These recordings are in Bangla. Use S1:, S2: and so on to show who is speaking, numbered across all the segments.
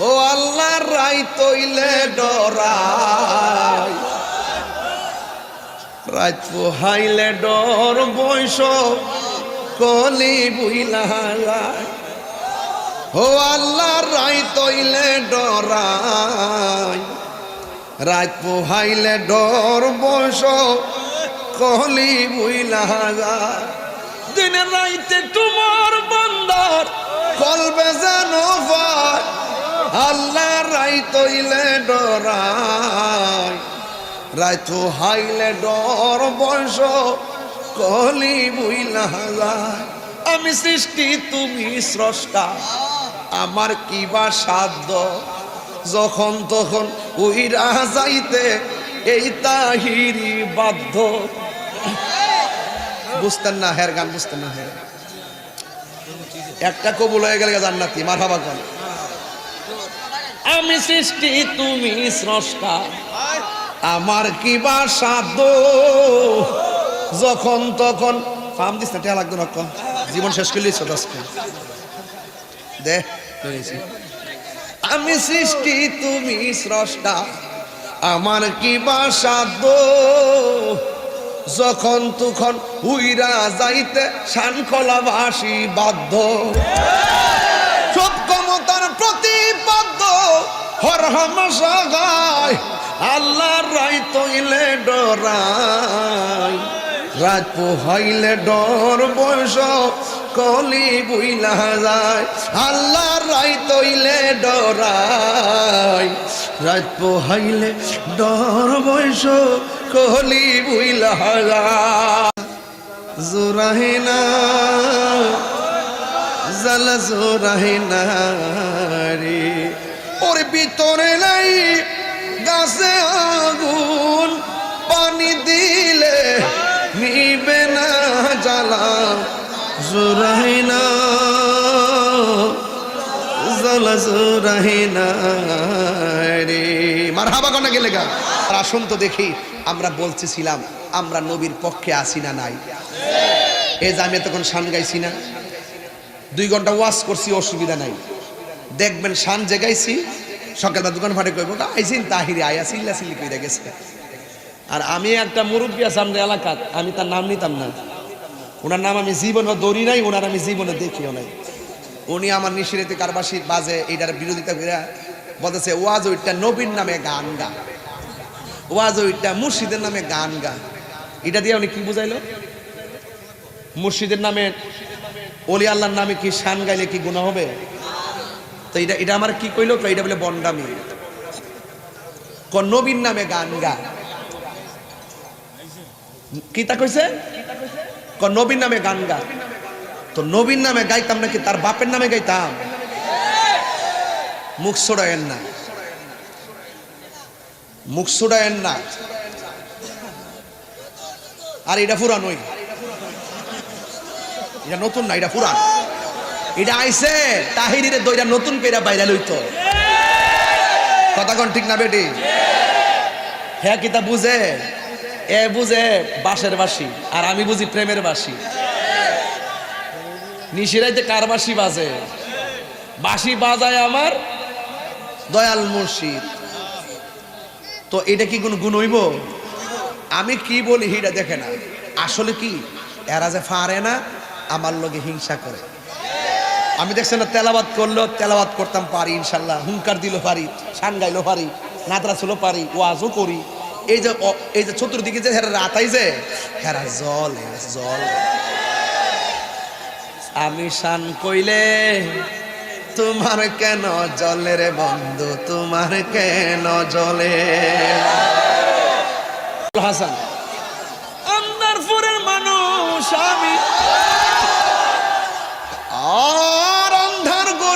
S1: ও আল্লাহ রাই তৈলে ডরাই। রাত পোহাইলে ডর বৈশ, কলি বুইলা যায় ও আল্লাহ রাই তৈলে ডরাই। রাত পোহাইলে ডর বৈশ, কলি বুইলা যায় দিনে রাইতে তোমার আল্লাহ রাই তৈলে ডরাই। রাই তো হাইলে ডর বয়স, কলি বুইলা আমি সৃষ্টি, তুমি স্রষ্টা। আমার কি বা সাধ্য? যখন তখন উইরা যাইতে এই তাহিরি বাধ্য। বুঝতেন না, হের গান বুঝতেন না, হের। একটা কবুল হয়ে গেলে জান্নাতি মার হাবা কন। আমি সৃষ্টি, তুমি স্রষ্টা। আমার কি বা সাধ্য? যখন তখন ফার্ম দিস না টেয়া লাগতো না জীবন শেষ করলি আজকে দে আমি সৃষ্টি, তুমি স্রষ্টা। আমার কি বা সাধ্য? যখন তখন উইরা যাইতে শানকলা ভাসি বাধ্য। হর হামাশা গায় আল্লাহ রাই তৈলে ডরাই। রাত পোহাইলে ডর বয়স, কলি বুইলা যায়। আল্লাহ রাই তৈলে ডরাই। রাত পোহাইলে ডর বয়স, কলি বুইলা যায়। জোরাহিনা, জালা জোরাহিনা রে। ওর ভিতরে নাই গাছে আগুন, পানি দিলে নিবে না জ্বালা। জোরাহিনা জালা জোরাহিনা রে। মার হাবা কনা গেলে গা। আর আসুন তো দেখি, আমরা বলতেছিলাম, আমরা নবীর পক্ষে আসি না নাই। এই যে আমি তখন শান গাইছি না, দুই ঘণ্টা ওয়াশ করছি, অসুবিধা নাই। দেখবেন শান জেগাইছি, সকালবেলা দোকান ফাটে কইব আইসিন তাহিরি আয়া সিল্লা সিল্লি কইরা গেছে। আর আমি একটা মুরব্বী আছে আমাদের এলাকাত আমি তার নাম নিতাম না। ওনার নাম আমি জীবনে দৌড়ি নাই, ওনার আমি জীবনে দেখিও নাই। উনি আমার নিশিরেতে কারবাসী বাজে এটার বিরোধিতা করে বলতেছে ওয়াজ ওইটা নবীর নামে গান গা। ওয়াজ ওইটা মুর্শিদের নামে গান গা। এটা দিয়ে উনি কি বুঝাইলো? মুর্শিদের নামে অলি আল্লাহর নামে কি শান গাইলে কি গুণা হবে? তো এটা এটা আমার কি কইলো? কই এটা বলে বন্ডামি নবীর নামে গান গা। কি তা কইছে? নবীর নামে গান গা। তো নবীর নামে গাইতাম নাকি? তার বাপের নামে গাইতাম। মুখ ছোড়ায়েন না। মুখ ছোড়ায়েন না। আর এটা পুরানোই এটা নতুন না, এটা পুরান এটা আইসে তাহিরিরে দইরা নতুন পেরা বাইরা লইতো কথা কোন ঠিক না বেটি? হ্যাঁ কিতা বুঝে? এ বুঝে বাঁশের বাসি আর আমি বুঝি প্রেমের বাসি নিশিরাইতে কার বাসি বাজে? বাসি বাজায় আমার দয়াল মুর্শিদ। তো এটা কি কোন গুণ হইব? আমি কি বলি হিটা দেখে না। আসলে কি? এরা যে ফারে না, আমার লগে হিংসা করে। আমি দেখছেন না তেলাবাদ করল তেলাবাদ করতাম পারি, ইনশাল্লাহ। হুঙ্কার দিল পারি, শান গাইলো পারি, নাতরা ছিল পারি, ওয়াজও করি। এই যে এই যে চতুর্দিকে যে হেরা রাতাই যে হেরা জল জল। আমি শান কইলে, তোমার কেন জলে রে বন্ধু? তোমার কেন জলে? হাসান আন্দারপুরের মানুষ আমি আর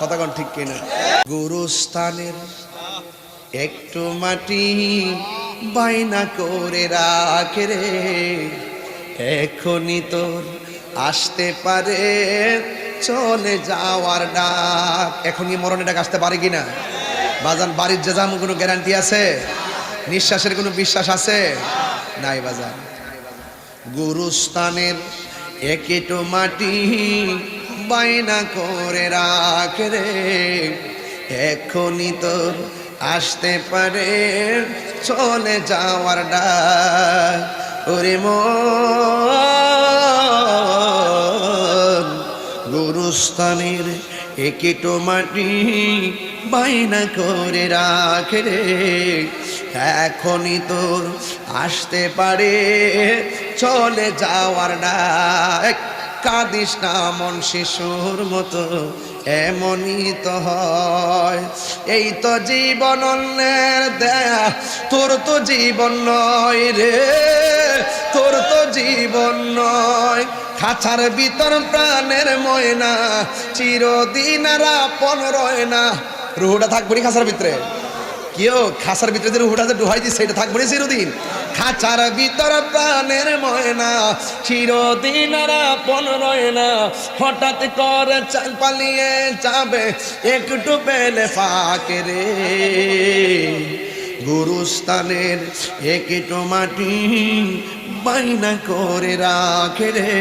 S1: কথা কোন ঠিক কিনা? গুরুস্থানের একটু মাটি বাইনা করে রাখে রে। এখনই তোর আসতে পারে, চলে যাওয়ার ডাক। এখনই মরণের ডাক আসতে পারে কিনা? বাজান, বাড়ির যে যাম কোনো গ্যারান্টি আছে? নিঃশ্বাসের কোনো বিশ্বাস আছে? নাই বাজান। গুরুস্থানের একেটো মাটি বাইনা করে রাখ রে। এখনই তোর আসতে পারে, চলে যাওয়ার ডাক। ওরে গুরুস্থানের একেটো মাটি বাইনা করে রাখ রে। এখনই তোর আসতে পারে, চলে যাওয়ার ডাক। কাঁদিস না মন শিশুর মতো, এমনই তো হয়। এই তো জীবন অন্যের দেয়া, তোর তো জীবন নয় রে, তোর তো জীবন নয়। খাঁচার ভিতর প্রাণের ময়না, চিরদিন আর আপন রয় না। রুহুটা থাকব খাঁচার ভিতরে। কেউ খাসার ভিতরে যে রুহুটা ডুহাই দিচ্ছে এটা থাকবে চিরদিন। খাঁচার ভিতর প্রাণের ময়না, চিরদিন আপন রয় না হঠাৎ করে চাল পালিয়ে যাবে একটু পেলে ফাঁকে রে গুরুস্থানের একটু মাটি বাইনা করে রাখে রে।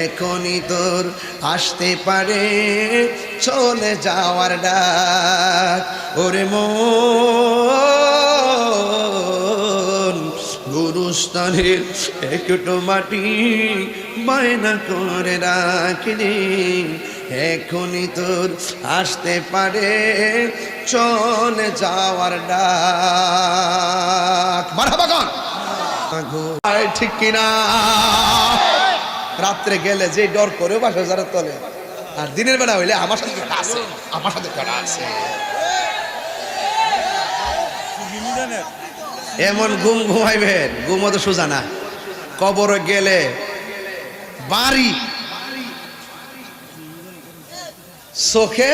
S1: এখনই তোর আসতে পারে, চলে যাওয়ার ডাক। ওরে মন, গুরুস্থানের একটু মাটি বায়না করে রাখি এখনই তোর আসতে পারে, চলে যাওয়ার ডাক। মারহাবা ঠিক কিনা? রাত্রে গেলে যে ডর করে বাসা যারা তলে। আর দিনের বেলা হইলে আমার সাথে আছে, আমার সাথে কাটা আছে। এমন ঘুম ঘুমাইবেন, ঘুমো তো সোজা না। কবরে গেলে বাড়ি। চোখে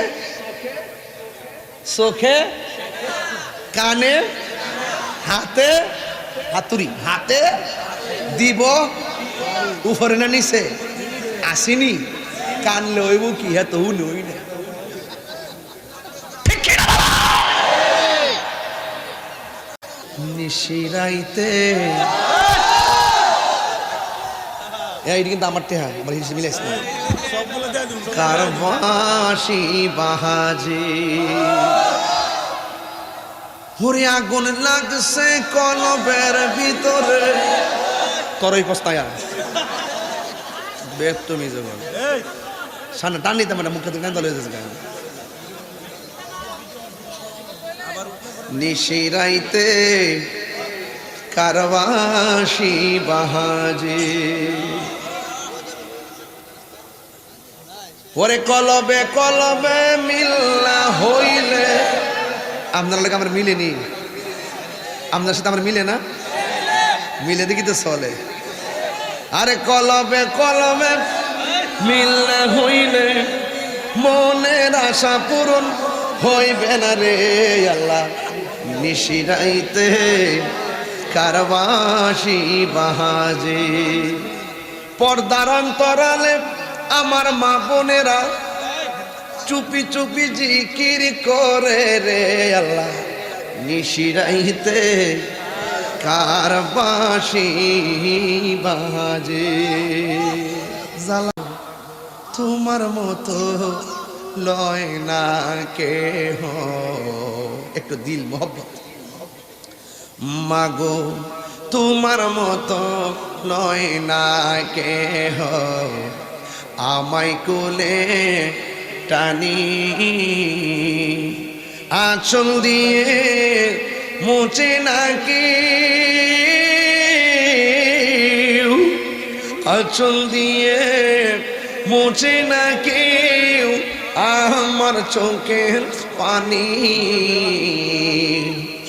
S1: চোখে, কানে, হাতে হাতুড়ি। হাতে দিব উপরে না নিচে? আসিনি। কান লইব কি হ্যাঁ তবু লই না? নিশিরাইতে না। কারবাসি বাহাজে? হরে আগুন লাগছে কলবের ভিতরে। তরই পস্তায়া বেত তুমি যাব সামনে টান নিতে মানে মুখে থেকে দলে গান। নিশিরাইতে কারবাসি বাহাজে। ওরে কলবে কলবে মিল্লা হইলে আপনার লোক আমার মিলেনি আপনার সাথে আমার মিলে না? মিলে দেখি তো চলে। আরে কলমে কলমে মিল্লা হইলে মনের আশা পূরণ হইবে না রে আল্লাহ। নিশিরাইতে কারবাসি বাহাজে। পর্দার অন্তরালে আমার মা বোনেরা চুপি চুপি জিকির করে রে আল্লাহ। নিশিরাইতে কারবাসি বাজে। জ্বালা তোমার মতো লয় না কে একটু দিল মোহব্বত। মাগো তোমার মতো লয় না কে আমায় কোলে টানি। আঁচল দিয়ে মুছে নাকি। আঁচল দিয়ে মুছে না কেউ আমার চোখের পানি।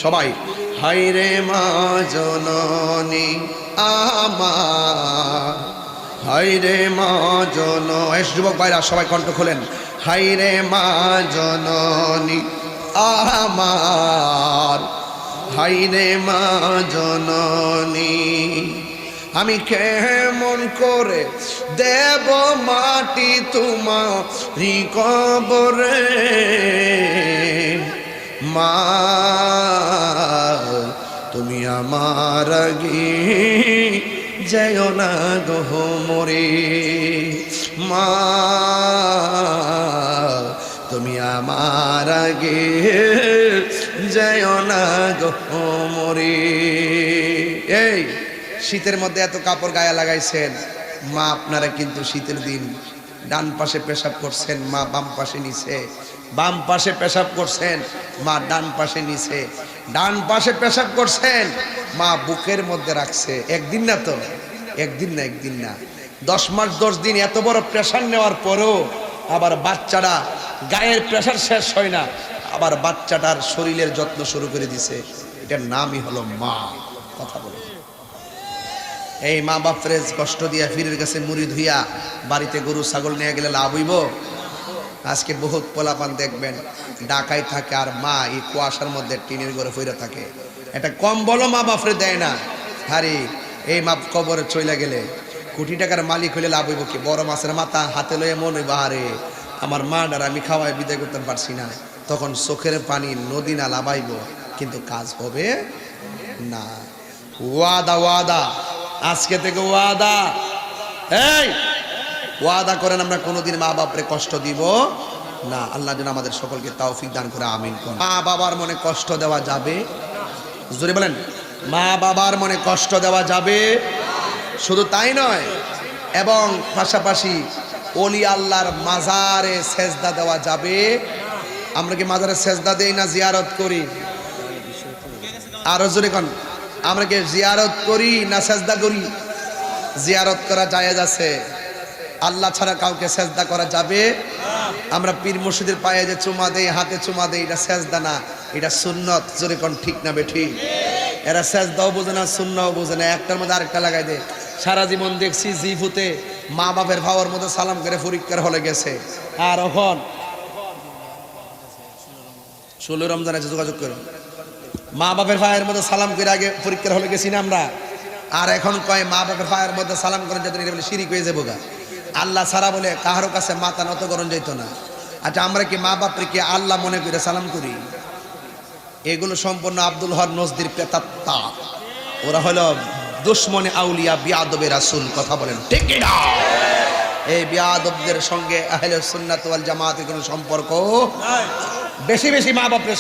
S1: সবাই হাইরে মা জননী, আমার। হাইরে মা জন যুবক ভাইরা, সবাই কণ্ঠ খোলেন। হাইরে মা জননী, আমার হাইরে মা জননী। আমি কেমন করে দেব মাটি তোমারি কবরে? মা, তুমি আমার আগে যেও না গহ মরে। মা, তুমি আমার আগে যেও না গহ মরে। এই, শীতের মধ্যে এত কাপড় গায়ে লাগাইছেন, মা আপনারা কিন্তু শীতের দিন ডান পাশে পেশাব করছেন, মা বাম পাশে নিছে বাম পাশে পেশাব করছেন, মা ডান পাশে নিছে ডান পাশে পেশাব করছেন, মা বুকের মধ্যে রাখছে। একদিন না তো? একদিন না একদিন না। দশ মাস, দশ দিন এত বড় প্রেশার নেওয়ার পরেও আবার বাচ্চাটা গায়ের প্রেশার শেষ হয় না। আবার বাচ্চাটার শরীরের যত্ন শুরু করে দিছে। এটার নামই হলো মা। কথা বলে। এই মা বাপরে, কষ্ট দিয়া ফিরের কাছে মুড়ি ধুইয়া বাড়িতে গরু, ছাগল নিয়ে গেলে লাভ হইব? আজকে বহুত পোলাপান দেখবেন ডাকাই থাকে আর মা এই কুয়াশার মধ্যে টিনের ঘরে ফিরে থাকে। এটা কম বলো মা বাপরে দেয় না। হারি, এই মাপ কবরে চলে গেলে কোটি টাকার মালিক হলে লাভ হইব কি? বড় মাছের মাথা হাতে লয়ে মন হইব আরে আমার মা ডার আমি খাওয়াই বিদায় করতে পারছি না। তখন চোখের পানি নদী না লাভাইব কিন্তু কাজ হবে না। ওয়াদা ওয়াদা। আজকে থেকে ওয়াদা। এই, ওয়াদা করেন, আমরা কোনোদিন মা বাপরে কষ্ট দিব না। আল্লাহ যেন আমাদের সকলকে তৌফিক দান করে, আমিন করুন। মা বাবার মনে কষ্ট দেওয়া যাবে? জোরে বলেন। মা বাবার মনে কষ্ট দেওয়া যাবে? শুধু তাই নয়, এবং পাশাপাশি অলি আল্লাহর মাজারে সেজদা দেওয়া যাবে। আমরা কি মাজারে সেজদা দেই না জিয়ারত করি? আরও জোরে কন। আমরা কি জিয়ারত করি না সেজদা করি? জিয়ারত করা জায়েজ আছে। আল্লাহ ছাড়া কাউকে সেজদা করা যাবে? আমরা পীর মুর্শিদের পায়ে যে চুমা দেই, হাতে চুমা দেই, এটা সেজদা না, এটা সুন্নত। জোরে কোন, ঠিক না বেঠি এরা সেজদাও বোঝে না, সুন্নাও বোঝে না। একটার মধ্যে আরেকটা লাগাই দে। সারা জীবন দেখছি জি জিফুতে মা বাপের ভাওয়ার মধ্যে সালাম করে পরীক্ষার হলে গেছে। আর এখন ষোলো রমজান আছে, যোগাযোগ করো। মা বাপের ভাইয়ের মধ্যে সালাম করে আগে পরীক্ষার হলে গেছি না আমরা। আর এখন কয় মা বাপের ভাইয়ের মধ্যে সালাম করেন যাতে বলে শিরিক হয়ে যাব গা। আল্লাহ সারা বলে কাহারও কাছে মাথা নত করণ যেত না। আচ্ছা আমরা কি মা বাপরে কি আল্লাহ মনে করে সালাম করি? এগুলো সম্পূর্ণ আব্দুল হর নজদির পেতাত্তা। ওরা হলো দুশ্মনে আউলিয়া বিয়াদবে রাসুল, কথা বলেন, ঠিক না এই বিয়াদবদের সঙ্গে আহলে সুন্নাত ওয়াল জামাতের কোনো সম্পর্ক বেশি বেশি মা বাপরে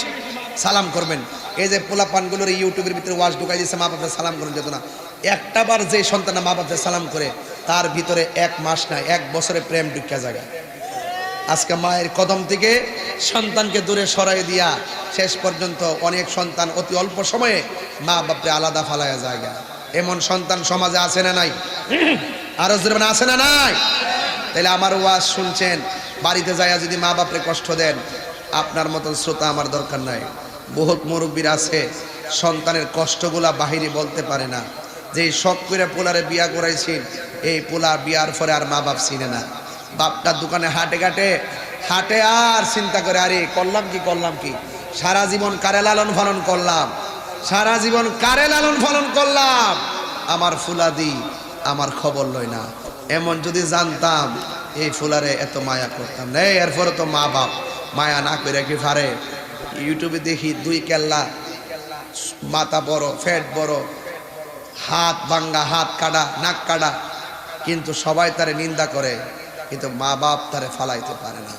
S1: সালাম করবেন। এই যে পোলাপানগুলোর ইউটিউবের ভিতরে ওয়াজ ঢুকাই দিয়েছে, মা বাপরে সালাম করুন, যেত না। একটা বার যে সন্তান মা বাপরে সালাম করে, তার ভিতরে এক মাস না, এক বছরে প্রেম ঢুকা জায়গা আজকে মায়ের কদম থেকে সন্তানকে দূরে সরাই দিয়া শেষ পর্যন্ত অনেক সন্তান অতি অল্প সময়ে মা বাপরে আলাদা ফালায়া জায়গা এমন সন্তান সমাজে আছে না নাই? আরও জোরে আছে না নাই? তাহলে আমার ওয়াজ শুনছেন, বাড়িতে যাইয়া যদি মা বাপরে কষ্ট দেন, আপনার মতন শ্রোতা আমার দরকার নাই। বহুত মুরব্বীর আছে, সন্তানের কষ্টগুলা বাহিরে বলতে পারে না। যে শখ করে পোলারে বিয়া করাইছি এই পোলা বিয়ার পরে আর মা বাপ চিনে না। বাপটার দোকানে হাটে ঘাটে, হাটে আর চিন্তা করে, আরে করলাম কি করলাম কি? সারা জীবন কারে লালন পালন করলাম? সারা জীবন কারে লালন পালন করলাম? আমার ফুলাদি আমার খবর লয় না। এমন যদি জানতাম, এই ফুলারে এত মায়া করতাম না। এরপরে তো মা বাপ মায়া না করে কি পারে? ইউটিউবে দেখি দুই কেল্লা, মাথা বড়, ফ্যাট বড়, হাত ভাঙ্গা, হাত কাটা, নাক কাটা, কিন্তু সবাই তারে নিন্দা করে, কিন্তু মা বাপ তারে ফালাইতে পারে না।